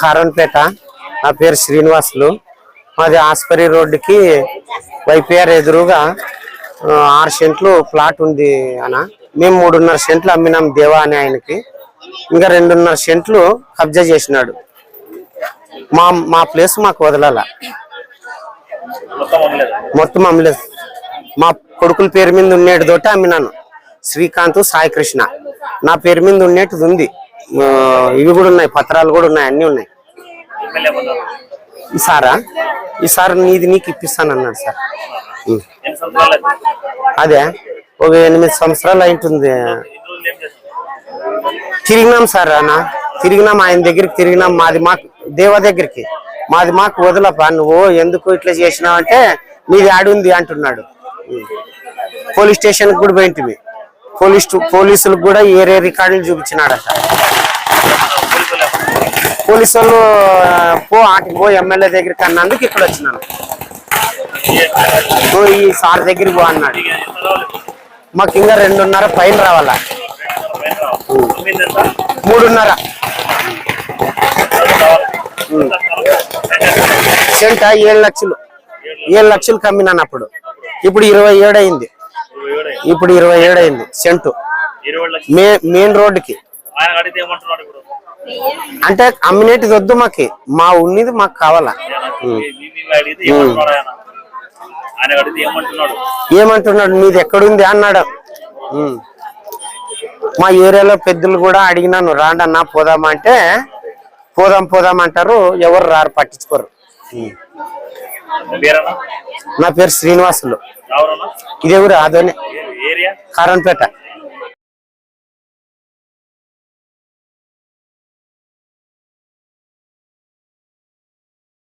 కారంపేట నా పేరు శ్రీనివాసులు. మాది ఆస్పరి రోడ్డుకి వైపీఆర్ ఎదురుగా ఆరు సెంట్లు ప్లాట్ ఉంది అన్న. మేము మూడున్నర సెంట్లు అమ్మినాం దేవా అని ఆయనకి. ఇంకా రెండున్నర సెంట్లు కబ్జా చేసినాడు. మా మా ప్లేస్ మాకు వదలాల. మొత్తం అమ్మలేదు. మా కొడుకుల పేరు మీద ఉండేటి తోటి అమ్మినాను. శ్రీకాంత్ సాయికృష్ణ. నా పేరు మీద ఉండేటిది ఉంది. ఇవి కూడా ఉన్నాయి పత్రాలు కూడా ఉన్నాయి అన్ని ఉన్నాయి. ఎమ్మెల్యే ఏమన్నారు ఈ సారా? ఈ సార్ నీది నీకు ఇప్పిస్తాను అన్నాడు సార్? అదే ఒక ఎనిమిది సంవత్సరాలు అయింటుంది. తిరిగినాం సార్ అన్న. తిరిగినాం ఆయన దగ్గరికి తిరిగినాం. మాది మాకు దేవ దగ్గరికి. మాది మాకు వదలపా నువ్వు ఎందుకు ఇట్లా చేసినావు అంటే నీది ఆడుంది అంటున్నాడు. పోలీస్ స్టేషన్ కూడా పోయింటివి పోలీస్ పోలీసులకు కూడా ఏరే రికార్డులు చూపించినాడట. పోలీసు వాళ్ళు పో ఆటికి పో ఎమ్మెల్యే దగ్గరికి అన్నందుకు ఇక్కడ వచ్చినాను. ఈ ఈ సార్ దగ్గరికి పో అన్నాడు. మాకు ఇంకా రెండున్నర పైన రావాలా. మూడున్నర. సెంట ఏడు లక్షలు? ఏడు లక్షలు కమ్మినాను అప్పుడు. ఇప్పుడు ఇరవై ఏడు అయింది. ఇప్పుడు ఇరవై ఏడు అయింది సెంటు. మెయిన్ రోడ్డుకి. అంటే అమ్మినేటిది వద్దు మాకి మా ఉన్నది మాకు కావాలా? ఏమంటున్నాడు? మీది ఎక్కడుంది అన్నాడు. మా ఏరియాలో పెద్దలు కూడా అడిగినాను రాండన్నా పోదామా అంటే పోదాం పోదాం అంటారు ఎవరు రారు పట్టించుకోరు. నా పేరు శ్రీనివాసులు. ఇదే ఊరు ఏరియా కారంపేట